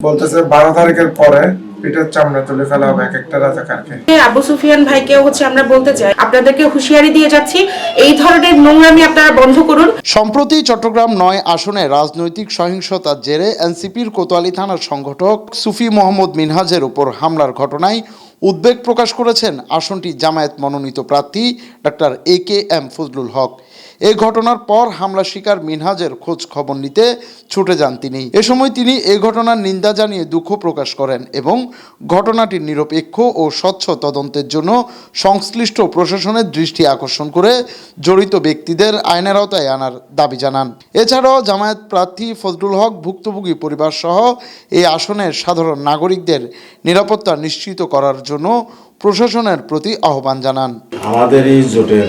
বলতেছে বারো তারিখের পরে পিঠের চামড়া তুলে ফেলা হবে এক একটা রাজাকারকে। আবু সুফিয়ান ভাইকেও হচ্ছে আমরা বলতে চাই। আপনাদেরকে হুঁশিয়ারি দিয়ে যাচ্ছি এই ধরনের নোংরামি আপনারা বন্ধ করুন। সম্প্রতি চট্টগ্রাম নয় আসনে রাজনৈতিক সহিংসতার জেরে এনসিপির কোতোয়ালি থানার সংগঠক সুফি মোহাম্মদ মিনহাজের উপর হামলার ঘটনায় উদ্বেগ প্রকাশ করেছেন আসনটি জামায়াত মনোনীত প্রার্থী doctor A K M Fazlul Haque. এই ঘটনার পর হামলা শিকার মিনহাজের খোঁজ খবর নিতে ছুটে যান তিনি। এ সময় তিনি এ ঘটনার নিন্দা জানিয়ে দুঃখ প্রকাশ করেন এবং ঘটনাটির নিরপেক্ষ ও স্বচ্ছ তদন্তের জন্য সংশ্লিষ্ট প্রশাসনের দৃষ্টি আকর্ষণ করে জড়িত ব্যক্তিদের আইনের আওতায় আনার দাবি জানান। এছাড়াও জামায়াত প্রার্থী ফজলুল হক ভুক্তভোগী পরিবার সহ এই আসনের সাধারণ নাগরিকদের নিরাপত্তা নিশ্চিত করার জন্য প্রশাসনের প্রতি আহ্বান জানান। আমাদের এই জোটের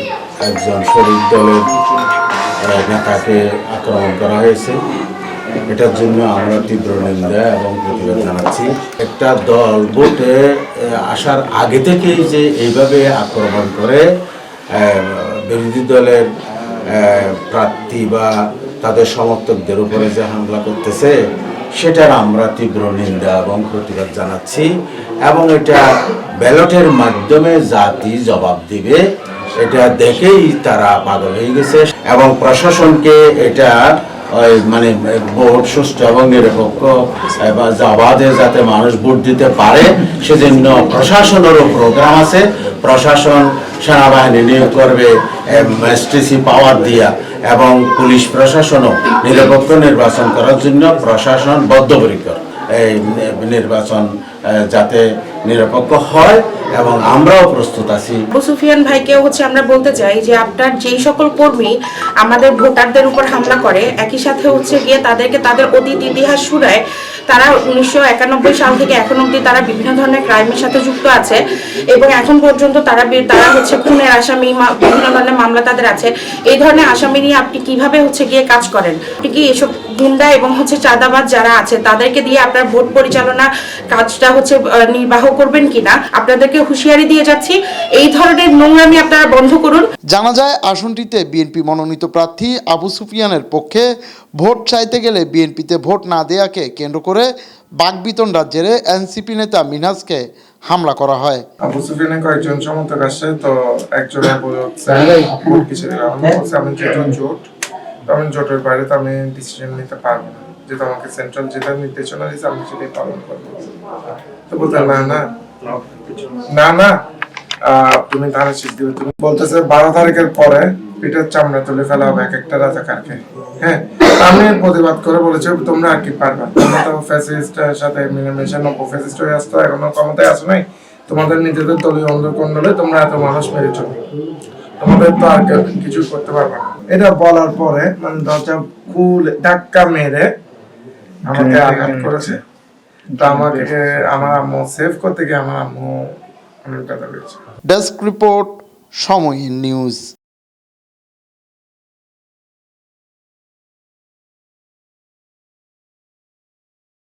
একজন শরীর দলের নেতাকে আক্রমণ করা হয়েছে। এটার জন্য আমরা তীব্র নিন্দা এবং প্রতিবাদ জানাচ্ছি। একটা দল ভোটে আসার আগে থেকেই যে এইভাবে আক্রমণ করে বিরোধী দলের প্রার্থী বা তাদের সমর্থকদের উপরে যে হামলা করতেছে সেটার আমরা তীব্র নিন্দা এবং প্রতিবাদ জানাচ্ছি এবং এটা ব্যালটের মাধ্যমে জাতি জবাব দিবে, এটা দেখেই তারা পাগল হয়ে গেছে এবং প্রশাসনকে এটা মানে ভোট সুষ্ঠু এবং নিরপেক্ষ জবাদে যাতে মানুষ ভোট দিতে পারে, সেজন্য প্রশাসনেরও প্রোগ্রাম আছে। প্রশাসন সেনাবাহিনী নিয়োগ করবে এসটিসি পাওয়ার দিয়া, এবং পুলিশ প্রশাসনও নিরপেক্ষ নির্বাচন করার জন্য প্রশাসন বদ্ধপরিকর। এই নির্বাচন যাতে নিরপেক্ষ হয় এবং আমরাও প্রস্তুত আছি। সুফিয়ান ভাইকেও হচ্ছে আমরা বলতে চাই যে আপনার যেই সকল কর্মী আমাদের ভোটারদের উপর হামলা করে, একই সাথে হচ্ছে গিয়ে তাদেরকে তাদের অতীত ইতিহাস শুনায় তারা উনিশশো একানব্বই সাল থেকে এখন অবধি তারা বিভিন্ন ধরনের ক্রাইমের সাথে যুক্ত আছে এবং এখন পর্যন্ত তারা তারা হচ্ছে খুনের আসামি বিভিন্ন ধরনের মামলা তাদের আছে। এই ধরনের আসামি নিয়ে আপনি কীভাবে হচ্ছে গিয়ে কাজ করেন? আপনি কি এসব গুন্ডা এবং হচ্ছে চাঁদাবাদ যারা আছে, তাদেরকে দিয়ে আপনার ভোট পরিচালনা কাজটা হচ্ছে নির্বাহ করবেন কিনা আপনাদেরকে হুঁশিয়ারি দিয়ে যাচ্ছি। এই ধরনের নোংরামি আপনারা বন্ধ করুন। জানা যায় আসনটিতে বিএনপি মনোনীত প্রার্থী আবু সুফিয়ানের পক্ষে ভোট চাইতে গেলে বিএনপিতে ভোট না দেয়াকে কেন্দ্র করে বাগবিতণ্ডার জেরে এনসিপি নেতা মিনহাজকে হামলা করা হয়। আবু সুফিয়ানের কয়েকজন সমর্থক আসছে তো একজন বলছে দিলাম আমি জোট তো আমি জোটের বাইরে তো আমি ডিসিশন নিতে পারব না। আমাকে সেন্ট্রাল নির্দেশনা দিয়েছে আমি সেটাই পালন করব। তো না না। না না। তুমি তুমি বলতেছে বারো তারিখের পরে পিঠের চামড়া তুলে ফেলা হবে এক একটা হ্যাঁ? আমি প্রতিবাদ করে বলেছি, তোমরা আর কি পারবা? তোমরা তো ফ্যাসিস্টের সাথে মিলেমিশে নব্য ফ্যাসিস্ট হয়ে আসতো এখনও ক্ষমতায় আসো নাই। তোমাদের নিজেদের দলীয় অন্ধকণ্ডলে তোমরা এত মানুষ মেরেছ তোমাদের তো আর কিছু করতে পারবে না। এটা বলার পরে মানে দরজা খুলে ধাক্কা মেরে আমাকে আঘাত করেছে। তো আমাকে আমার আম্মু সেভ করতে গিয়ে আমার আম্মু অনেক ব্যথা পেয়েছে ডেস্ক রিপোর্ট সময় নিউজ